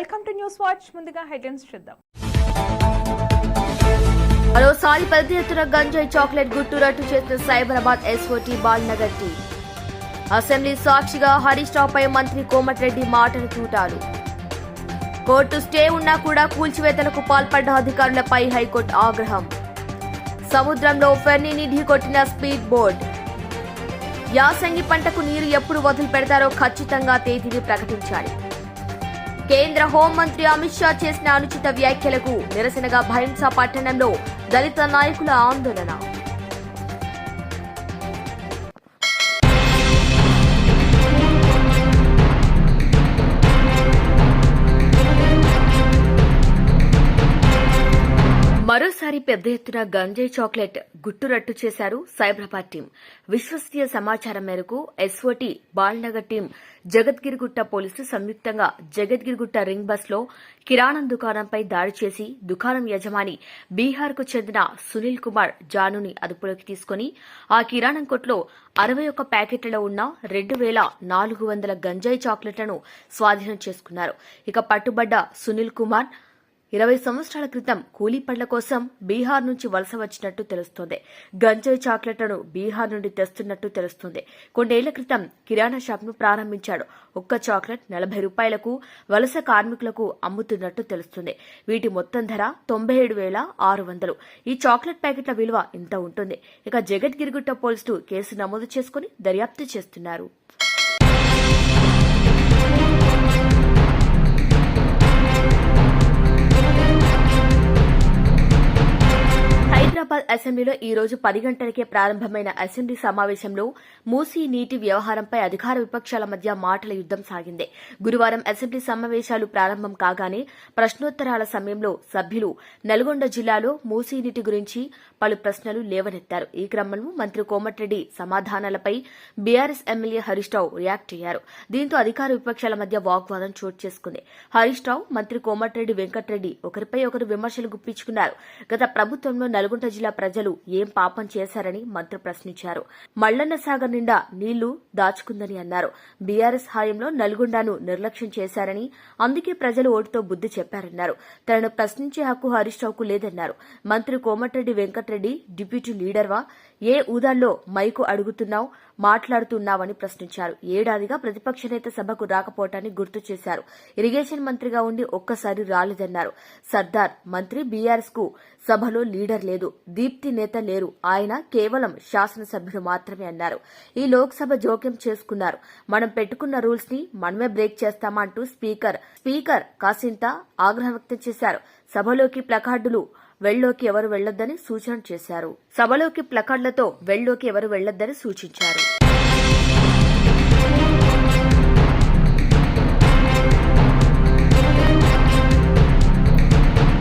Welcome to news watch. ముందుగా headlines చూద్దాం. మరోసారి పెద్ద ఎత్తున గంజాయి చాక్లెట్ గుట్టు రట్టు చేసిన సైబరాబాద్ ఎస్ఓటీ బాల్నగర్ టీ. అసెంబ్లీ సాక్షిగా హరీష్ రావుపై మంత్రి కోమటిరెడ్డి మాటలు చూటారు కోర్టు స్టే ఉన్నా కూడా కూల్చివేతలకు పాల్పడ్డ అధికారులపై హైకోర్టు ఆగ్రహం. సముద్రంలో ఫెర్నీని ఢీకొట్టిన స్పీడ్ బోట్. యాసంగి పంటకు నీరు ఎప్పుడు వదిలి పెడతారో ఖచ్చితంగా తేదీని ప్రకటించాలి. కేంద్ర హోంమంత్రి అమిత్ షా చేసిన అనుచిత వ్యాఖ్యలకు నిరసనగా భైంసా పట్టణంలో దళిత నాయకుల ఆందోళన. మరోసారి పెద్ద ఎత్తున గంజాయి చాక్లెట్ గుట్టురట్టు చేశారు సైబరాబాద్ టీం. విశ్వసనీయ సమాచారం మేరకు ఎస్ఓటీ బాల్నగర్ టీం జగద్గిరిగుట్ట పోలీసులు సంయుక్తంగా జగద్గిరిగుట్ట రింగ్ బస్లో కిరాణం దుకాణంపై దాడి చేసి దుకాణం యజమాని బీహార్కు చెందిన సునీల్ కుమార్ జానుని అదుపులోకి తీసుకుని ఆ కిరాణం కొట్లో అరవై ఒక్క ప్యాకెట్లలో ఉన్న రెండు వేల నాలుగు వందల గంజాయి చాక్లెట్లను స్వాధీనం చేసుకున్నారు. ఇక పట్టుబడ్డ సునీల్ కుమార్ ఇరవై సంవత్సరాల క్రితం కూలీ పళ్ళ కోసం బీహార్ నుంచి వలస వచ్చినట్టు తెలుస్తోంది. గంజాయి చాక్లెట్లను బీహార్ నుండి తెస్తున్నట్టు తెలుస్తోంది. కొన్నేళ్ళ క్రితం కిరాణా షాప్ను ప్రారంభించాడు. ఒక్క చాక్లెట్ నలభై రూపాయలకు వలస కార్మికులకు అమ్ముతున్నట్టు తెలుస్తుంది. వీటి మొత్తం ధర తొంభై ఏడు వేల ఆరు వందలు. ఈ చాక్లెట్ ప్యాకెట్ల విలువ ఇంత ఉంటుంది. ఇక జగద్గిరిగుట్ట పోలీసులు కేసు నమోదు చేసుకుని దర్యాప్తు చేస్తున్నారు. హైదరాబాద్ అసెంబ్లీలో ఈ రోజు పది గంటలకే ప్రారంభమైన అసెంబ్లీ సమావేశంలో మూసీ నీటి వ్యవహారంపై అధికార విపక్షాల మధ్య మాటల యుద్దం సాగింది. గురువారం అసెంబ్లీ సమావేశాలు ప్రారంభం కాగానే ప్రశ్నోత్తరాల సమయంలో సభ్యులు నల్గొండ జిల్లాలో మూసీ నీటి గురించి పలు ప్రశ్నలు లేవనెత్తారు. ఈ క్రమంలో మంత్రి Komatireddy సమాధానాలపై BRS MLA Harish Rao react అయ్యారు. దీంతో అధికార విపక్షాల మధ్య వాగ్వాదం చోటు చేసుకుంది. హరీష్ రావు మంత్రి కోమటిరెడ్డి వెంకటరెడ్డి ఒకరిపై ఒకరు విమర్శలు గుప్పించుకున్నారు. గత ప్రభుత్వంలో నల్గొండ జిల్లా ప్రజలు ఏం పాపం చేశారని మంత్రి ప్రశ్నించారు. మల్లన్న సాగర్ నిండా నీళ్ళు దాచుకుందని అన్నారు. బీఆర్ఎస్ హాయంలో నల్గొండను నిర్లక్ష్యం చేశారని అందుకే ప్రజలు ఓటుతో బుద్ధి చెప్పారన్నారు. తనను ప్రశ్నించే హక్కు హరీష్ రావుకు లేదన్నారు. మంత్రి కోమటిరెడ్డి వెంకటరెడ్డి డిప్యూటీ లీడర్వా? ఏ ఊదాల్లో మైకు అడుగుతున్నావు మాట్లాడుతున్నావని ప్రశ్నించారు. ఏడాదిగా ప్రతిపక్ష నేత సభకు రాకపోవటాన్ని గుర్తు చేశారు. ఇరిగేషన్ మంత్రిగా ఉండి ఒక్కసారి రాలేదన్నారు. సర్దార్ మంత్రి బీఆర్ఎస్కు సభలో లీడర్ లేదు. దీప్తి నేత లేరు. ఆయన కేవలం శాసనసభ్యుడు మాత్రమే అన్నారు. ఈ లోక్సభ జోక్యం చేసుకున్నారు. మనం పెట్టుకున్న రూల్స్ని మనమే బ్రేక్ చేస్తామంటూ స్పీకర్ స్పీకర్ కాసింత ఆగ్రహం వ్యక్తం చేశారు. సభలోకి ప్లకార్డులు వెళ్ళోకి ఎవరు వెళ్ళొద్దని సూచన చేశారు. సభలోకి ప్లకార్డులతో వెళ్ళోకి ఎవరు వెళ్ళొద్దని సూచించారు.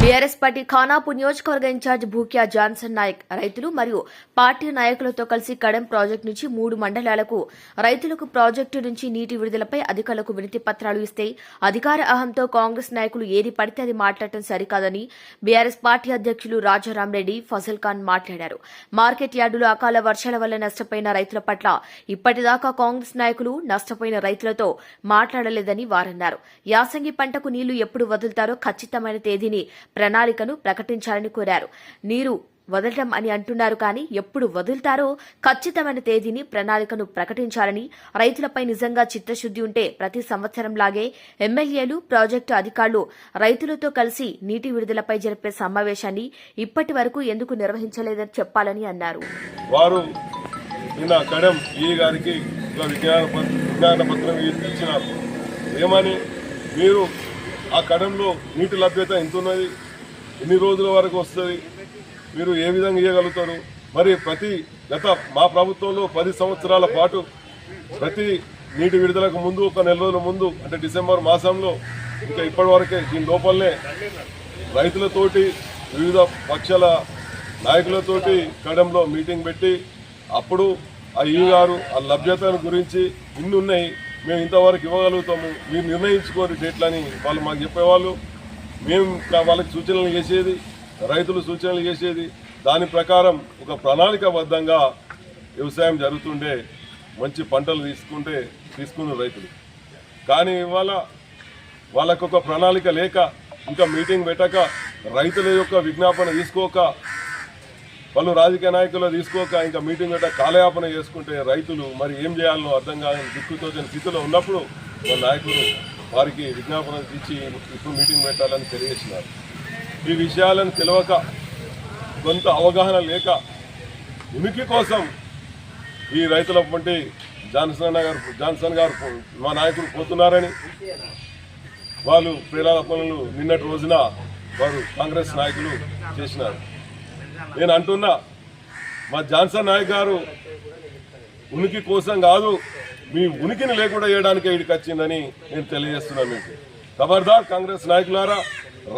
బీఆర్ఎస్ పార్టీ ఖానాపూర్ నియోజకవర్గ ఇన్ఛార్జ్ భూక్యా జాన్సన్ నాయక్ రైతులు మరియు పార్టీ నాయకులతో కలిసి కడెం ప్రాజెక్టు నుంచి మూడు మండలాలకు రైతులకు ప్రాజెక్టు నుంచి నీటి విడుదలపై అధికారులకు వినతి పత్రాలు ఇస్తే అధికార అహంతో కాంగ్రెస్ నాయకులు ఏది పడితే అది మాట్లాడటం సరికాదని బీఆర్ఎస్ పార్టీ అధ్యక్షులు రాజారాంరెడ్డి ఫజల్ ఖాన్ మాట్లాడారు. మార్కెట్ యార్డులో అకాల వర్షాల వల్ల నష్టపోయిన రైతుల పట్ల ఇప్పటిదాకా కాంగ్రెస్ నాయకులు నష్టపోయిన రైతులతో మాట్లాడలేదని వారన్నారు. యాసంగి పంటకు నీళ్ళు ఎప్పుడు వదులుతారో ఖచ్చితమైన తేదీని ప్రణాళికను ప్రకటించాలని కోరారు. నీరు వదలటం అని అంటున్నారు కానీ ఎప్పుడు వదులుతారో ఖచ్చితమైన తేదీని ప్రణాళికను ప్రకటించాలని రైతులపై నిజంగా చిత్తశుద్ది ఉంటే ప్రతి సంవత్సరంలాగే ఎమ్మెల్యేలు ప్రాజెక్టు అధికారులు రైతులతో కలిసి నీటి విడుదలపై జరిపే సమావేశాన్ని ఇప్పటి వరకు ఎందుకు నిర్వహించలేదని చెప్పాలని అన్నారు. వారు గారికి విజ్ఞాన పత్రం ఇచ్చినారు ఏమని? మీరు ఆ కడంలో నీటి లభ్యత ఎంత ఉన్నది ఎన్ని రోజుల వరకు వస్తుంది? మీరు ఏ విధంగా ఇవ్వగలుగుతారు మరి ప్రతి గత మా ప్రభుత్వంలో పది సంవత్సరాల పాటు ప్రతి నీటి విడుదలకు ముందు ఒక నెల రోజుల ముందు అంటే డిసెంబర్ మాసంలో ఇంకా ఇప్పటి వరకే దీని లోపలనే రైతులతోటి వివిధ పక్షాల నాయకులతోటి కడంలో మీటింగ్ పెట్టి అప్పుడు ఆ ఈ గారు ఆ లభ్యతను గురించి ఇన్ని ఉన్నాయి మేము ఇంతవరకు ఇవ్వగలుగుతాము. మీరు నిర్ణయించుకోరు డేట్లని వాళ్ళు మాకు చెప్పేవాళ్ళు. మేము వాళ్ళకి సూచనలు చేసేది రైతులు సూచనలు చేసేది. దాని ప్రకారం ఒక ప్రణాళికబద్ధంగా వ్యవసాయం జరుగుతుండే మంచి పంటలు తీసుకుంటే తీసుకున్న రైతులు. కానీ ఇవాళ వాళ్ళకు ఒక ప్రణాళిక లేక ఇంకా మీటింగ్ పెట్టక రైతుల యొక్క విజ్ఞాపన తీసుకోక వాళ్ళు రాజకీయ నాయకులు తీసుకోక ఇంకా మీటింగ్ గట్రా కాలయాపన చేసుకుంటే రైతులు మరి ఏం చేయాలో అర్థం కాదని దిక్కుతోచని స్థితిలో ఉన్నప్పుడు మా నాయకులు వారికి విజ్ఞాపన ఇచ్చి ఇప్పుడు మీటింగ్ పెట్టాలని తెలియజేసినారు. ఈ విషయాలను తెలియక కొంత అవగాహన లేక ఉనికి కోసం ఈ రైతుల వంటి జాన్సన్ గారు జాన్సన్ గారు మా నాయకులు పోతున్నారని వాళ్ళు ప్రేరాల పనులు నిన్నటి రోజున వారు కాంగ్రెస్ నాయకులు చేసినారు. నేను అంటున్నా మా జాన్సన్ నాయక్ గారు ఉనికి కోసం కాదు మీ ఉనికిని లేకుండా వేయడానికి ఇక్కడికి వచ్చిందని నేను తెలియజేస్తున్నాను మీకు. ఖబర్దార్ కాంగ్రెస్ నాయకులారా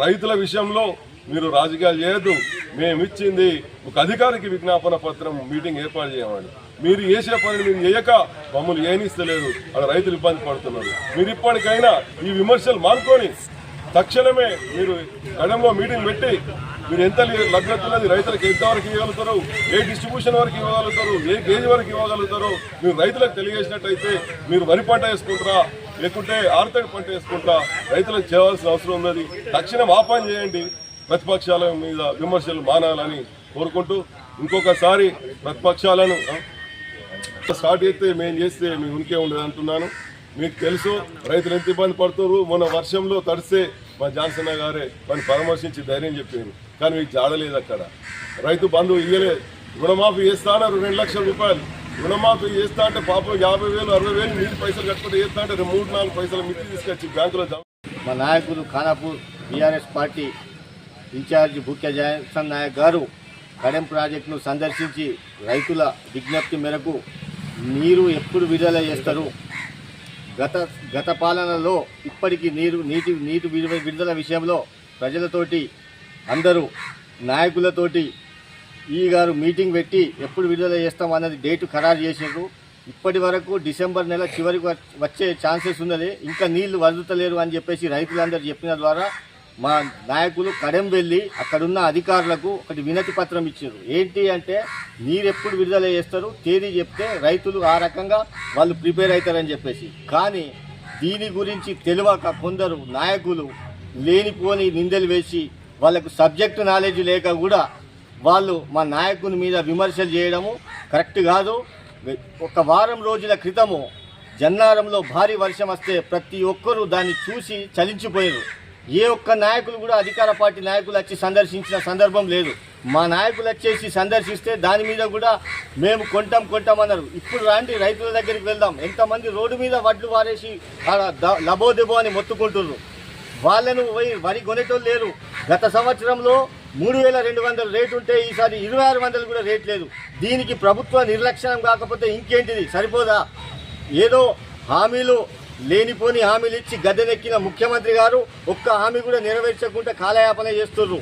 రైతుల విషయంలో మీరు రాజకీయాలు చేయొద్దు. మేము ఇచ్చింది ఒక అధికారికి విజ్ఞాపన పత్రం మీటింగ్ ఏర్పాటు చేయమని. మీరు చేసే పని మీరు చేయక మమ్మల్ని ఏనిస్తలేదు. అక్కడ రైతులు ఇబ్బంది పడుతున్నారు. మీరు ఇప్పటికైనా ఈ విమర్శలు మానుకొని తక్షణమే మీరు గడంలో మీటింగ్ పెట్టి మీరు ఎంత లగ్నతున్నది రైతులకు ఎంత వరకు ఇవ్వగలుగుతారు ఏ డిస్ట్రిబ్యూషన్ వరకు ఇవ్వగలుగుతారు ఏ గేజ్ వరకు ఇవ్వగలుగుతారు మీరు రైతులకు తెలియజేసినట్టయితే మీరు వరి పంట వేసుకుంటారా లేకుంటే ఆర్థిక పంట వేసుకుంటా రైతులకు చేయవలసిన అవసరం ఉన్నది. తక్షణం ఆపాన్ చేయండి. ప్రతిపక్షాల మీద విమర్శలు మానాలని కోరుకుంటూ ఇంకొకసారి ప్రతిపక్షాలను స్టార్ట్ చేస్తే మేము చేస్తే మీ ఉనికే ఉండదు అంటున్నాను. మీకు తెలుసు రైతులు ఎంత ఇబ్బంది పడుతున్నారు. మొన్న వర్షంలో తడిస్తే మా జాన్సన్ గారే వాడిని పరామర్శించి ధైర్యం చెప్పారు. కానీ మీకు జాడలేదు అక్కడ. రైతు బంధువు ఇయ్యలేదు రుణమాఫీ చేస్తా అన్నారు రెండు లక్షల రూపాయలు. రుణమాఫీ చేస్తా అంటే పాపం యాభై వేలు అరవై వేలు నీటి పైసలు కట్టుకుంటే చేస్తా అంటే మూడు నాలుగు పైసలు మిత్తి తీసుకొచ్చి బ్యాంకులో జమ మా నాయకులు Khanapur BRS party incharge Bhukya Johnson Naik గారు కడెం ప్రాజెక్టును సందర్శించి రైతుల విజ్ఞప్తి మేరకు నీరు ఎప్పుడు విడుదల చేస్తారు? గత గత పాలనలో ఇప్పటికీ నీరు నీటి నీటి విడుదల విడుదల విషయంలో ప్రజలతోటి అందరూ నాయకులతోటి ఈ గారు మీటింగ్ పెట్టి ఎప్పుడు విడుదల చేస్తాం అన్నది డేటు ఖరారు చేసారు ఇప్పటి వరకు డిసెంబర్ నెల చివరికి వచ్చే ఛాన్సెస్ ఉన్నది. ఇంకా నీళ్ళు వదులుతలేరు అని చెప్పేసి రైతులందరూ చెప్పిన ద్వారా మా నాయకులు కడెం వెళ్ళి అక్కడున్న అధికారులకు ఒకటి వినతి పత్రం ఇచ్చారు. ఏంటి అంటే నీరు ఎప్పుడు విడుదల చేస్తారు? తేదీ చెప్తే రైతులు ఆ రకంగా వాళ్ళు ప్రిపేర్ అవుతారని చెప్పేసి. కానీ దీని గురించి తెలియక కొందరు నాయకులు లేనిపోని నిందలు వేసి వాళ్ళకు సబ్జెక్ట్ నాలెడ్జ్ లేక కూడా వాళ్ళు మా నాయకుని మీద విమర్శలు చేయడము కరెక్ట్ కాదు. ఒక వారం రోజుల క్రితము జన్నారంలో భారీ వర్షం వస్తే ప్రతి ఒక్కరూ దాన్ని చూసి చలించిపోయారు. ఏ ఒక్క నాయకులు కూడా అధికార పార్టీ నాయకులు వచ్చి సందర్శించిన సందర్భం లేదు. మా నాయకులు వచ్చేసి సందర్శిస్తే దాని మీద కూడా మేము కొంటాం కొంటాం అన్నారు. ఇప్పుడు రాండి రైతుల దగ్గరికి వెళ్దాం. ఎంతమంది రోడ్డు మీద వడ్లు వారేసి లబోదెబో అని మొత్తుకుంటున్నారు వాళ్ళను పోయి వరి కొనేటోళ్ళు లేరు. గత సంవత్సరంలో మూడు వేల రెండు వందల రేటు ఉంటే ఈసారి ఇరవై ఆరు వందలు కూడా రేట్ లేదు. దీనికి ప్రభుత్వ నిర్లక్ష్యం కాకపోతే ఇంకేంటిది? సరిపోదా? ఏదో హామీలు లేనిపోని హామీలు ఇచ్చి గద్దెనెక్కిన ముఖ్యమంత్రి గారు ఒక్క హామీ కూడా నెరవేర్చకుండా కాలయాపన చేస్తున్నారు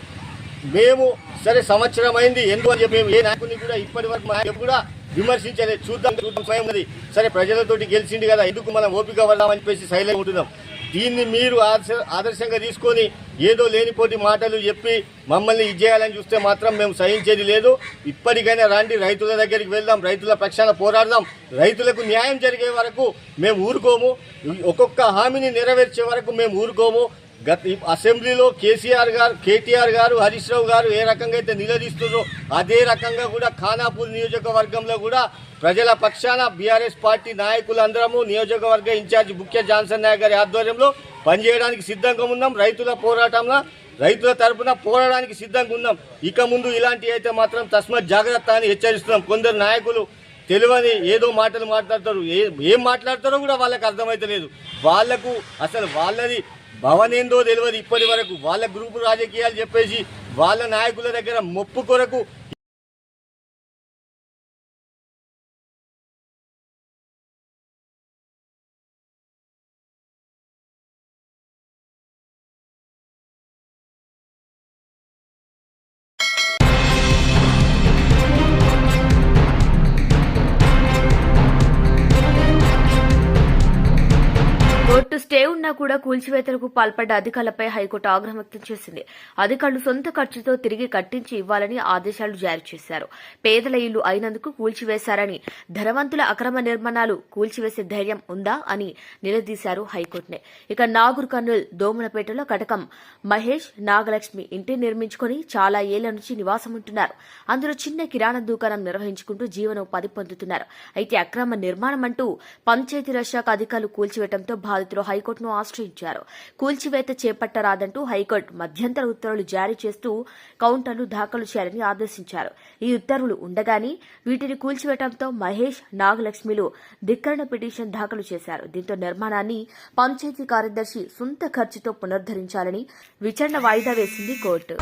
మేము సరే సంవత్సరం అయింది ఎందుకు అని చెప్పి మేము ఏ నాయకుడిని కూడా ఇప్పటి వరకు కూడా విమర్శించలేదు. చూద్దాం చూద్దాం స్వయం సరే ప్రజలతోటి గెలిచింది కదా ఎందుకు మనం ఓపిక వద్దామని చెప్పేసి సైలెంట్ ఉంటున్నాం. దీన్ని మీరు ఆదర్శ- ఆదర్శంగా తీసుకొని ఏదో లేనిపోటి మాటలు చెప్పి మమ్మల్ని ఇచ్చేయాలని చూస్తే మాత్రం మేము సహించేది లేదు. ఇప్పటికైనా రండి రైతుల దగ్గరికి వెళ్దాం రైతుల పక్షాన పోరాడదాం. రైతులకు న్యాయం జరిగే వరకు మేము ఊరుకోము. ఒక్కొక్క హామీని నెరవేర్చే వరకు మేము ఊరుకోము. గత అసెంబ్లీలో కేసీఆర్ గారు కేటీఆర్ గారు హరీష్ రావు గారు ఏ రకంగా అయితే నిలదీస్తున్నారో అదే రకంగా కూడా ఖానాపూర్ నియోజకవర్గంలో కూడా ప్రజల పక్షాన బీఆర్ఎస్ పార్టీ నాయకులందరము నియోజకవర్గ ఇన్ఛార్జి ముఖ్య జాన్సన్ నాయక్ గారి ఆధ్వర్యంలో పనిచేయడానికి సిద్ధంగా ఉన్నాం. రైతుల పోరాటంలో రైతుల తరపున పోరాడానికి సిద్ధంగా ఉన్నాం. ఇక ముందు ఇలాంటివి అయితే మాత్రం తస్మత్ జాగ్రత్త అని హెచ్చరిస్తున్నాం. కొందరు నాయకులు తెలియని ఏదో మాటలు మాట్లాడతారు. ఏ ఏం మాట్లాడతారో కూడా వాళ్ళకి అర్థమవుతలేదు వాళ్ళకు అసలు వాళ్ళది భవన్ ఏందో తెలియదు ఇప్పటి వరకు. వాళ్ళ గ్రూపు రాజకీయాలు చెప్పేసి వాళ్ళ నాయకుల దగ్గర మొప్పు కొరకు కోర్టు కూడా కూల్చివేతలకు పాల్పడ్డ అధికారులపై హైకోర్టు ఆగ్రహం వ్యక్తం చేసింది. అధికారులు సొంత ఖర్చుతో తిరిగి కట్టించి ఇవ్వాలని ఆదేశాలు జారీ చేశారు. పేదల ఇల్లు అయినందుకు కూల్చివేశారని ధనవంతుల అక్రమ నిర్మాణాలు కూల్చివేసే ధైర్యం ఉందా అని నిలదీశారు హైకోర్టునే. ఇక నాగూర్ కర్నూల్ దోమలపేటలో కటకం మహేష్ నాగలక్ష్మి ఇంటి నిర్మించుకొని చాలా ఏళ్ళ నుంచి నివాసం ఉంటున్నారు. అందులో చిన్న కిరాణా దుకాణం నిర్వహించుకుంటూ జీవనోపాధి పొందుతున్నారు. అయితే అక్రమ నిర్మాణం అంటూ పంచాయతీరాజ్ శాఖ అధికారులు కూల్చివేయడంతో బాధితులు హైకోర్టును ఆశ్రయించారు కూల్చివేత చేపట్టరాదంటూ హైకోర్టు మధ్యంతర ఉత్తర్వులు జారీ చేస్తూ కౌంటర్లు దాఖలు చేయాలని ఆదేశించారు. ఈ ఉత్తర్వులు ఉండగానే వీటిని కూల్చివేయడంతో మహేష్ నాగలక్ష్మిలు ధిక్కరణ పిటిషన్ దాఖలు చేశారు. దీంతో నిర్మాణాన్ని పంచాయతీ కార్యదర్శి సొంత ఖర్చుతో పునరుద్ధరించాలని విచారణ వాయిదా వేసింది కోర్టు.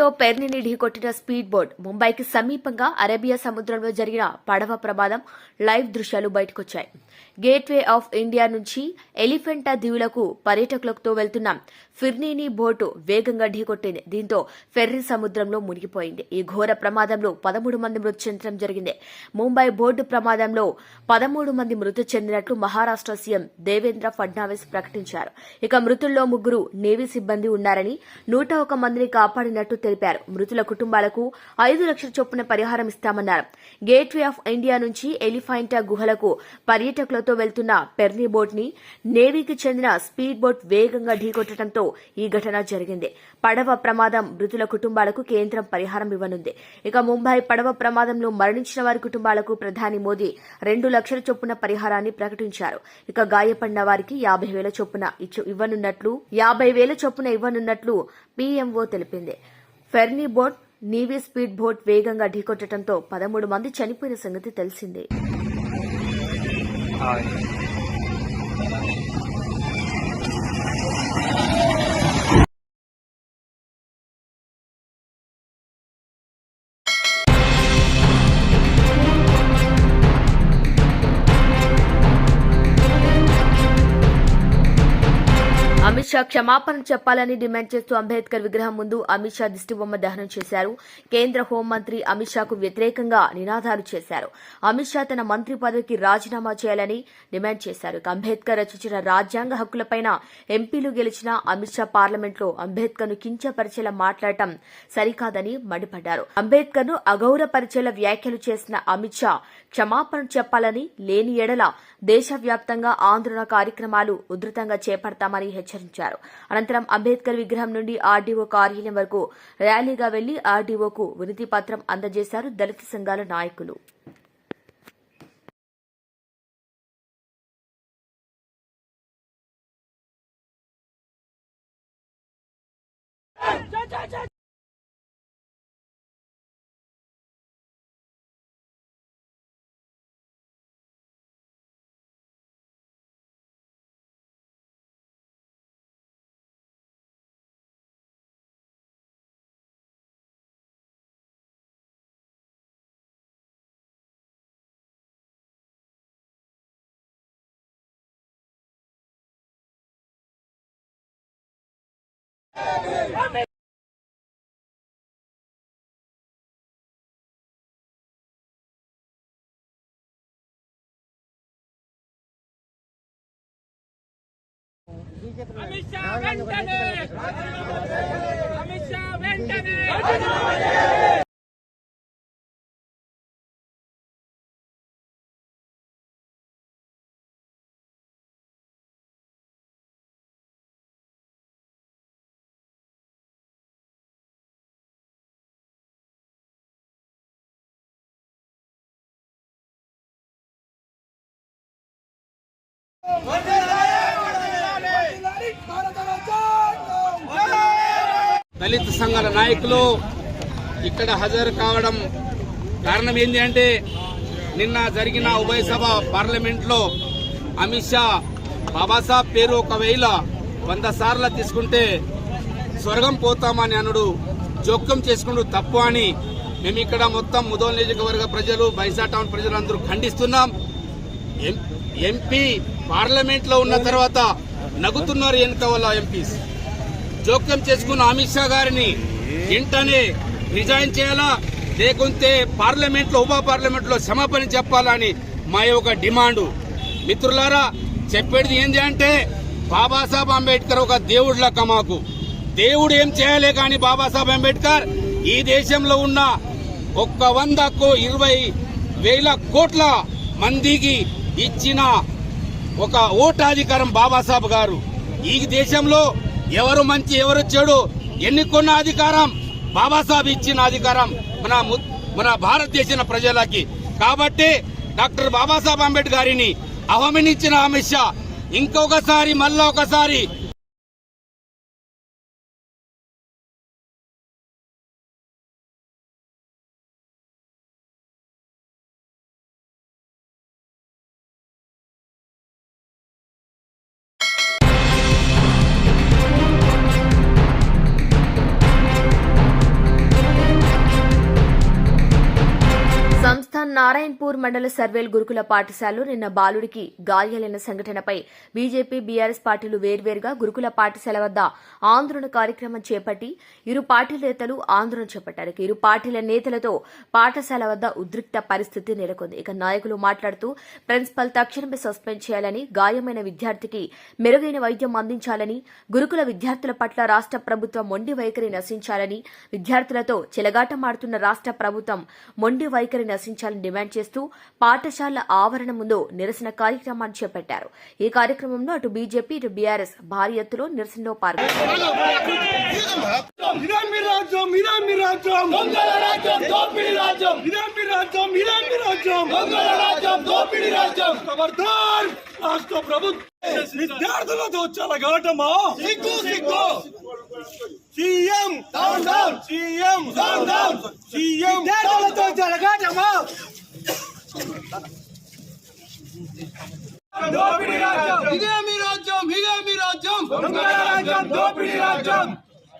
సముద్రంలో పెర్నిని ఢీకొట్టిన స్పీడ్ బోట్ ముంబైకి సమీపంగా అరేబియా సముద్రంలో జరిగిన పడవ ప్రమాదం లైవ్ దృశ్యాలు బయటకొచ్చాయి. గేట్వే ఆఫ్ ఇండియా నుంచి ఎలిఫెంటా దీవులకు పర్యాటకులతో వెళ్తున్న ఫిర్నీని బోటు వేగంగా ఢీకొట్టింది. దీంతో ఫెర్రీ సముద్రంలో మునిగిపోయింది. ఈ ఘోర ప్రమాదంలో పదమూడు మంది మృతి చెందడం జరిగింది. ముంబై బోర్డు ప్రమాదంలో పదమూడు మంది మృతి చెందినట్లు మహారాష్ట్ర సీఎం దేవేంద్ర ఫడ్నావిస్ ప్రకటించారు. ఇక మృతుల్లో ముగ్గురు నేవీ సిబ్బంది ఉన్నారని నూట ఒక మందిని కాపాడినట్టు తెలిపారు. మృతుల కుటుంబాలకు ఐదు లక్షల చొప్పున పరిహారం ఇస్తామన్నారు. గేట్వే ఆఫ్ ఇండియా నుంచి ఎలిఫైంటా గుహలకు పర్యాటకులతో వెళ్తున్న పెర్నీ బోట్ని నేవీకి చెందిన స్పీడ్ బోట్ వేగంగా ఢీకొట్టడంతో ఈ ఘటన జరిగింది. పడవ ప్రమాదం మృతుల కుటుంబాలకు కేంద్రం పరిహారం ఇవ్వనుంది. ఇక ముంబై పడవ ప్రమాదంలో మరణించిన వారి కుటుంబాలకు ప్రధాని మోదీ రెండు లక్షల చొప్పున పరిహారాన్ని ప్రకటించారు. ఇక గాయపడిన వారికి యాభై వేల చొప్పున ఇవ్వనున్నట్లు యాభై వేల చొప్పున ఇవ్వనున్నట్లు పీఎంఓ తెలిపింది. Ferry boat navy speed boat వేగంగా ఢీకొట్టడంతో పదమూడు మంది చనిపోయిన సంగతి తెలిసిందే. అమిత్ షా క్షమాపణ చెప్పాలని డిమాండ్ చేస్తూ అంబేద్కర్ విగ్రహం ముందు అమిత్ షా దిష్టిబొమ్మ దహనం చేశారు. కేంద్ర హోంమంత్రి అమిత్ షాకు వ్యతిరేకంగా నినాదాలు చేశారు. అమిత్ షా తన మంత్రి పదవికి రాజీనామా చేయాలని డిమాండ్ చేశారు. అంబేద్కర్ రచించిన రాజ్యాంగ హక్కులపైన ఎంపీలు గెలిచిన అమిత్ షా పార్లమెంట్లో అంబేద్కర్ను కించపరిచేలా మాట్లాడటం సరికాదని మండిపడ్డారు. అంబేద్కర్ను అగౌరవపరిచేలా వ్యాఖ్యలు చేసిన అమిత్ షా క్షమాపణ చెప్పాలని లేని ఎడల దేశవ్యాప్తంగా ఆందోళన కార్యక్రమాలు ఉధృతంగా చేపడతామని హెచ్చరించారు. అనంతరం అంబేద్కర్ విగ్రహం నుండి ఆర్డీఓ కార్యాలయం వరకు ర్యాలీగా వెళ్ళి ఆర్డీఓకు వినతి పత్రం అందజేశారు దళిత సంఘాల నాయకులు. అమిత్ షా వెంటనే అమిత్ షా వెంటనే దళిత సంఘాల నాయకులు ఇక్కడ హాజరు కావడం కారణం ఏంటి అంటే నిన్న జరిగిన ఉభయ సభ పార్లమెంట్లో అమిత్ షా బాబాసాహెబ్ పేరు ఒకవేళ వంద సార్లు తీసుకుంటే స్వర్గం పోతామని అనుడు జోక్యం చేసుకుంటూ తప్పు అని మేము ఇక్కడ మొత్తం ముదోల్ నియోజకవర్గ ప్రజలు బైసా టౌన్ ప్రజలందరూ ఖండిస్తున్నాం. ఎం- ఎంపీ పార్లమెంట్లో ఉన్న తర్వాత నగుతున్నారు వెనుక వాళ్ళ ఎంపీస్. జోక్యం చేసుకున్న అమిత్ షా గారిని వెంటనే రిజైన్ చేయాలా? లేకుంటే పార్లమెంట్లో ఉప పార్లమెంట్లో క్షమాపణ చెప్పాలని మా యొక్క డిమాండ్. మిత్రులారా చెప్పేది ఏంటి అంటే బాబాసాహెబ్ అంబేద్కర్ ఒక దేవుడు లెక్క మాకు. దేవుడు ఏం చేయలే కానీ బాబాసాహెబ్ అంబేద్కర్ ఈ దేశంలో ఉన్న ఒక్క వందకు ఇరవై వేల కోట్ల మందికి ఇచ్చిన ఒక ఓటాధికారం బాబాసాహెబ్ గారు. ఈ దేశంలో ఎవరు మంచి ఎవరు చెడు ఎన్నుకున్న అధికారం బాబాసాహెబ్ ఇచ్చిన అధికారం మన ము- మన భారతదేశ ప్రజలకి. కాబట్టి డాక్టర్ బాబాసాహెబ్ అంబేద్కర్ గారిని అవమానించిన అమిత్ షా ఇంకొకసారి మళ్ళా ఒకసారి రాజస్థాన్ నారాయణపూర్ మండల సర్వేల్ గురుకుల పాఠశాలలో నిన్న బాలుడికి గాయాలైన సంఘటనపై బీజేపీ బీఆర్ఎస్ పార్టీలు వేర్వేరుగా గురుకుల పాఠశాల వద్ద ఆందోళన కార్యక్రమం చేపట్టి ఇరు పార్టీల నేతలు ఆందోళన చేపట్టారు. ఇరు పార్టీల నేతలతో పాఠశాల వద్ద ఉద్రిక్త పరిస్థితి నెలకొంది. ఇక నాయకులు మాట్లాడుతూ ప్రిన్సిపల్ తక్షణమే సస్పెండ్ చేయాలని గాయమైన విద్యార్థికి మెరుగైన వైద్యం అందించాలని గురుకుల విద్యార్థుల పట్ల రాష్ట ప్రభుత్వం మొండి వైఖరి నశించాలని విద్యార్థులతో చెలగాటమాడుతున్న రాష్ట ప్రభుత్వం మొండి వైఖరి నశించాలని డిమాండ్ చేస్తూ పాఠశాల ఆవరణ ముందు నిరసన కార్యక్రమాన్ని చేపట్టారు. ఈ కార్యక్రమంలో అటు బీజేపీ ఇటు బీఆర్ఎస్ భారీ ఎత్తులో నిరసనలో పాల్గొన్నారు. ఇదేమి రాజ్యం ఇదేమి రాజ్యం దొంగల రాజ్యం దోపిడి రాజ్యం ఇదేమి రాజ్యం ఇదేమి రాజ్యం దొంగల రాజ్యం దోపిడి రాజ్యం ఖబర్దార్ రాష్ట్ర ప్రభుత్వం విద్యార్థులతో చెలగాటమా సిగ్గు సిగ్గు. CM down down CM down down CM విద్యార్థులతో చెలగాటమా దోపిడి రాజ్యం ఇదేమి రాజ్యం ఇదేమి రాజ్యం దొంగల రాజ్యం దోపిడి రాజ్యం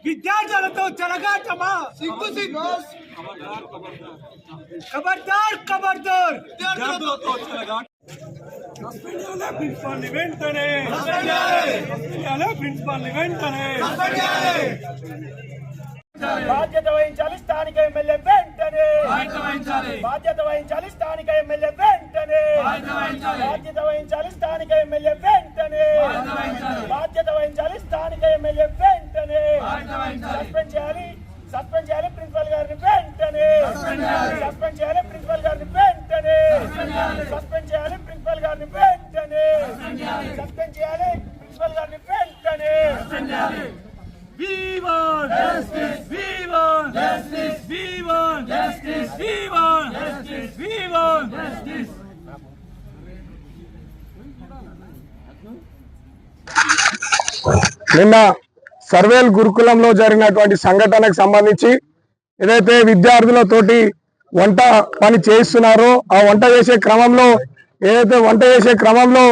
విద్యార్థులతో చెలగాటమా సిగ్గు సిగ్గు ఖబర్దార్ ఖబర్దార్ విద్యార్థులతో చెలగాట సస్పెండ్ చేయాలి ప్రిన్సిపాల్ని వెంటనే సస్పెండ్ చేయాలి ప్రిన్సిపాల్ని వెంటనే సస్పెండ్ చేయాలి బాధ్యత వహించాలి స్థానిక ఎమ్మెల్యే వెంటనే బాధ్యత వహించాలి స్థానిక ఎమ్మెల్యే వెంటనే బాధ్యత వహించాలి స్థానిక ఎమ్మెల్యే వెంటనే. బాధ్యత వహించాలి స్థానిక ఎమ్మెల్యే వెంటనే. సస్పెండ్ చేయాలి. సస్పెండ్ చేయాలి ప్రిన్సిపల్ గారిని వెంటనే సస్పెండ్ చేయాలి ప్రిన్సిపల్ గారిని వెంటనే సస్పెండ్ చేయాలి ప్రిన్సిపల్ గారిని వెంటనే సస్పెండ్ చేయాలి ప్రిన్సిపల్ గారిని వెంటనే We want justice. We want justice. We want justice. We want justice. We want justice. నిన్న సర్వేల్ గురుకులంలో జరిగినటువంటి సంఘటనకు సంబంధించి ఏదైతే విద్యార్థులతోటి వంట పని చేయిస్తున్నారో ఆ వంట చేసే క్రమంలో ఏదైతే వంట చేసే క్రమంలో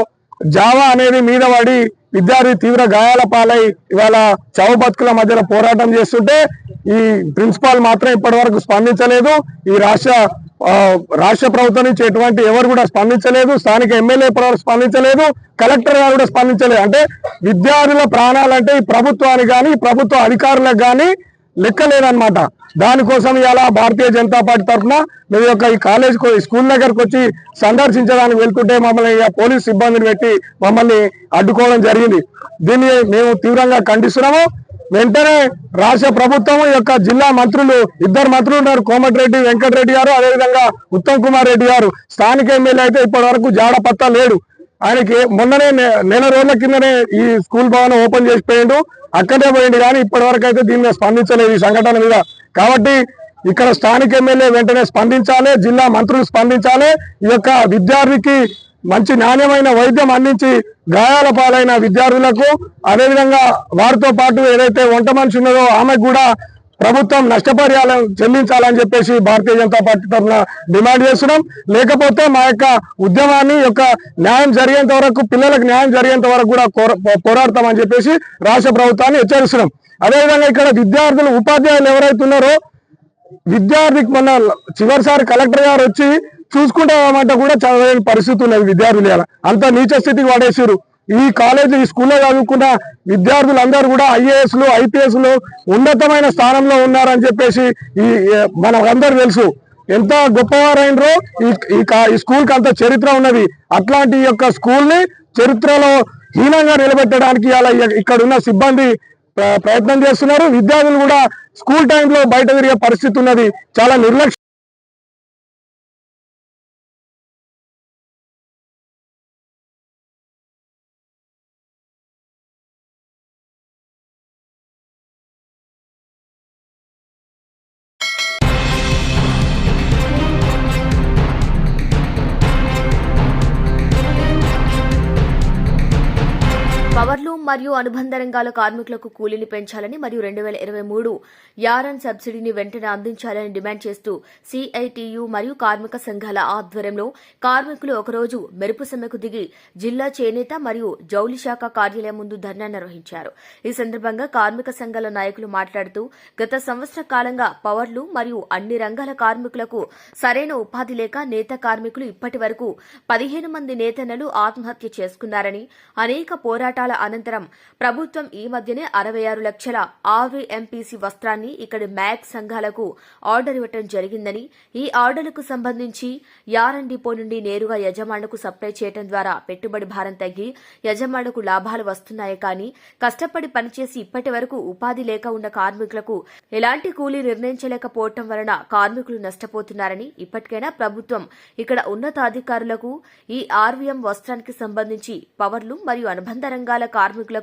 జావా అనేది మీద పడి విద్యార్థి తీవ్ర గాయాల పాలై ఇవాళ చావు బతుకుల మధ్యలో పోరాటం చేస్తుంటే ఈ ప్రిన్సిపాల్ మాత్రం ఇప్పటి వరకు స్పందించలేదు. ఈ రాష్ట్ర రాష్ట్ర ప్రభుత్వం నుంచి ఎటువంటి ఎవరు కూడా స్పందించలేదు స్థానిక ఎమ్మెల్యే స్పందించలేదు కలెక్టర్ గారు కూడా స్పందించలేదు. అంటే విద్యార్థుల ప్రాణాలంటే ఈ ప్రభుత్వానికి కానీ ప్రభుత్వ అధికారులకు కానీ లెక్క లేదనమాట దానికోసం ఇలా భారతీయ జనతా పార్టీ తరఫున మీ యొక్క ఈ కాలేజ్ స్కూల్ దగ్గరకు వచ్చి సందర్శించడానికి వెళ్తుంటే మమ్మల్ని పోలీస్ సిబ్బందిని పెట్టి మమ్మల్ని అడ్డుకోవడం జరిగింది. దీన్ని మేము తీవ్రంగా ఖండిస్తున్నాము. వెంటనే రాష్ట్ర ప్రభుత్వం ఈ యొక్క జిల్లా మంత్రులు ఇద్దరు మంత్రులు ఉన్నారు కోమటిరెడ్డి వెంకటరెడ్డి గారు అదేవిధంగా ఉత్తమ్ కుమార్ రెడ్డి గారు. స్థానిక ఎమ్మెల్యే అయితే ఇప్పటి వరకు జాడ పత్తా లేడు. ఆయనకి మొన్ననే నెల రోజుల కిందనే ఈ స్కూల్ భవనం ఓపెన్ చేసిపోయిండు అక్కడే పోయిండు కానీ ఇప్పటి వరకు అయితే దీని మీద స్పందించలేదు ఈ సంఘటన మీద. కాబట్టి ఇక్కడ స్థానిక ఎమ్మెల్యే వెంటనే స్పందించాలి జిల్లా మంత్రులు స్పందించాలి. ఈ యొక్క విద్యార్థికి మంచి నాణ్యమైన వైద్యం అందించి గాయాల పాలైన విద్యార్థులకు అదేవిధంగా వారితో పాటు ఏదైతే వంట మనిషి ఉన్నదో ఆమెకు కూడా ప్రభుత్వం నష్టపరిహారం చెల్లించాలని చెప్పేసి భారతీయ జనతా పార్టీ తరఫున డిమాండ్ చేస్తున్నాం. లేకపోతే మా యొక్క ఉద్యమాన్ని యొక్క న్యాయం జరిగేంత వరకు పిల్లలకు న్యాయం జరిగేంత వరకు కూడా పోరాడతామని చెప్పేసి రాష్ట్ర ప్రభుత్వాన్ని హెచ్చరిస్తున్నాం. అదేవిధంగా ఇక్కడ విద్యార్థులు ఉపాధ్యాయులు ఎవరైతే ఉన్నారో విద్యార్థికి మొన్న చివరిసారి కలెక్టర్ గారు వచ్చి చూసుకుంటామంటే కూడా చదవలేని పరిస్థితి ఉన్నది విద్యార్థులు ఇలా అంత నీచ స్థితికి పడేసారు ఈ కాలేజ్ ఈ స్కూల్లో చదువుకున్న విద్యార్థులందరూ కూడా ఐఏఎస్ ఐపీఎస్లు ఉన్నతమైన స్థానంలో ఉన్నారని చెప్పేసి ఈ మనం తెలుసు. ఎంత గొప్పవారైనరో ఈ ఈ కా- ఈ స్కూల్కి అంత చరిత్ర ఉన్నది. అట్లాంటి యొక్క స్కూల్ని చరిత్రలో హీనంగా నిలబెట్టడానికి అలా ఇక్కడ ఉన్న సిబ్బంది ప్రయత్నం చేస్తున్నారు. విద్యార్థులు కూడా స్కూల్ టైంలో బయట తిరిగే పరిస్థితి ఉన్నది. చాలా నిర్లక్ష్యం మరియు అనుబంధ రంగాల కార్మికులకు కూలీని పెంచాలని మరియు రెండు వేల ఇరవై మూడు యారన్ సబ్సిడీని వెంటనే అందించాలని డిమాండ్ చేస్తూ సిఐటియు మరియు కార్మిక సంఘాల ఆధ్వర్యంలో కార్మికులు ఒకరోజు మెరుపు సమ్మెకు దిగి జిల్లా చేనేత మరియు జౌలి శాఖ కార్యాలయం ముందు ధర్నా నిర్వహించారు. ఈ సందర్భంగా కార్మిక సంఘాల నాయకులు మాట్లాడుతూ గత సంవత్సర కాలంగా పవర్లు మరియు అన్ని రంగాల కార్మికులకు సరైన ఉపాధి లేక నేత కార్మికులు ఇప్పటి వరకు పదిహేను మంది నేతన్నలు ఆత్మహత్య చేసుకున్నారని అనేక పోరాటాల అనంతరం ప్రభుత్వం ఈ మధ్యనే అరవై ఆరు లక్షల ఆర్వీఎంపీసీ వస్త్రాన్ని ఇక్కడి మ్యాక్ సంఘాలకు ఆర్డర్ ఇవ్వటం జరిగిందని ఈ ఆర్డర్లకు సంబంధించి యారన్ డిపో నుండి నేరుగా యజమానులకు సప్లై చేయడం ద్వారా పెట్టుబడి భారం తగ్గి యజమానులకు లాభాలు వస్తున్నాయి కానీ కష్టపడి పనిచేసి ఇప్పటి వరకు ఉపాధి లేక ఉన్న కార్మికులకు ఎలాంటి కూలీ నిర్ణయించలేకపోవటం వలన కార్మికులు నష్టపోతున్నారని ఇప్పటికైనా ప్రభుత్వం ఇక్కడ ఉన్నతాధికారులకు ఈ ఆర్వీఎం వస్త్రానికి సంబంధించి పవర్లు మరియు అనుబంధ రంగాల కార్మికులకు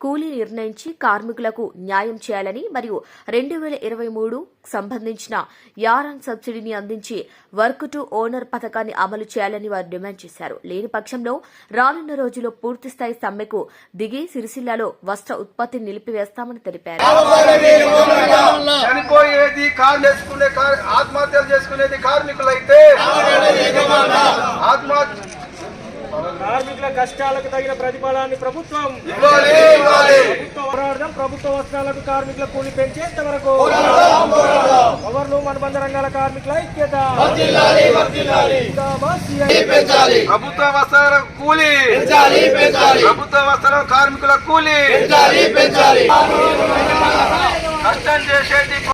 కూలీ నిర్ణయించి కార్మికులకు న్యాయం చేయాలని మరియు రెండు వేల ఇరవై మూడు సంబంధించిన యారాన్ సబ్సిడీని అందించి వర్క్ టు ఓనర్ పథకాన్ని అమలు చేయాలని వారు డిమాండ్ చేశారు. లేని పక్షంలో రానున్న రోజుల్లో పూర్తిస్థాయి సమ్మెకు దిగి సిరిసిల్లాలో వస్త్ర ఉత్పత్తిని నిలిపివేస్తామని తెలిపారు. చనిపోయేది ఆత్మహత్యలు చేసుకునేది కార్మికులైతే ఆత్మహత్య కార్మికుల కష్టాలకు తగిన ప్రతిఫలాన్ని ప్రభుత్వం ఇవ్వాలి ఇవ్వాలి. ప్రభుత్వ పోరాడదాం ప్రభుత్వ వస్త్రాలకు కార్మికుల కూలి పెంచేంత వరకు. పవర్లు అనుబంధ రంగాల కార్మికుల ఐక్యత. ప్రభుత్వ వస్త్రాల కూలి. ప్రభుత్వ వస్త్రాల కార్మికుల కూలి. కష్టం చేసేది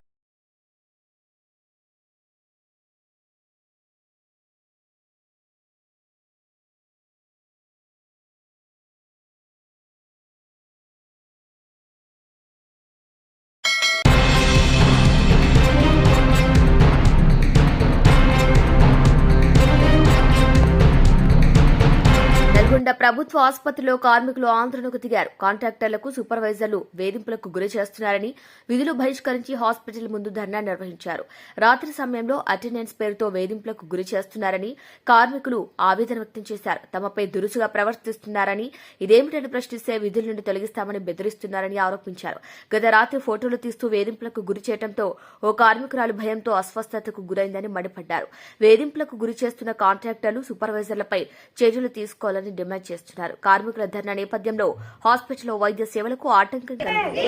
ప్రభుత్వ ఆసుపత్రిలో కార్మికులు ఆందోళనకు దిగారు. కాంట్రాక్టర్లకు సూపర్వైజర్లు వేధింపులకు గురి చేస్తున్నారని విధులు బహిష్కరించి హాస్పిటల్ ముందు ధర్నా నిర్వహించారు. రాత్రి సమయంలో అటెండెన్స్ పేరుతో వేధింపులకు గురి చేస్తున్నారని కార్మికులు ఆవేదన వ్యక్తం చేశారు. తమపై దురుసుగా ప్రవర్తిస్తున్నారని ఇదేమిటని ప్రశ్నిస్తే విధుల నుండి తొలగిస్తామని బెదిరిస్తున్నారని ఆరోపించారు. గత రాత్రి ఫోటోలు తీస్తూ వేధింపులకు గురి చేయడంతో ఓ కార్మికురాలు భయంతో అస్వస్థతకు గురైందని మండిపడ్డారు. వేధింపులకు గురి చేస్తున్న కాంట్రాక్టర్లు సూపర్వైజర్లపై చర్యలు తీసుకోవాలని డిమాండ్ చేస్తున్నారు. కార్మికుల ధర్నా నేపథ్యంలో హాస్పిటల్లో వైద్య సేవలకు ఆటంకం కలిగింది.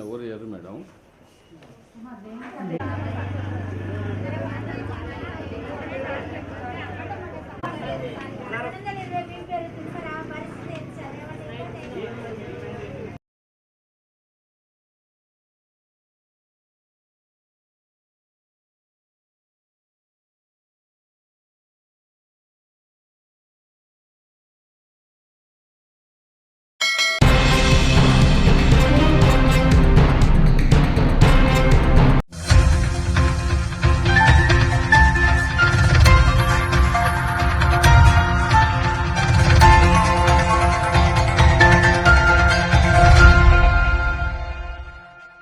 ఎవరు లేదు మేడం Gracias.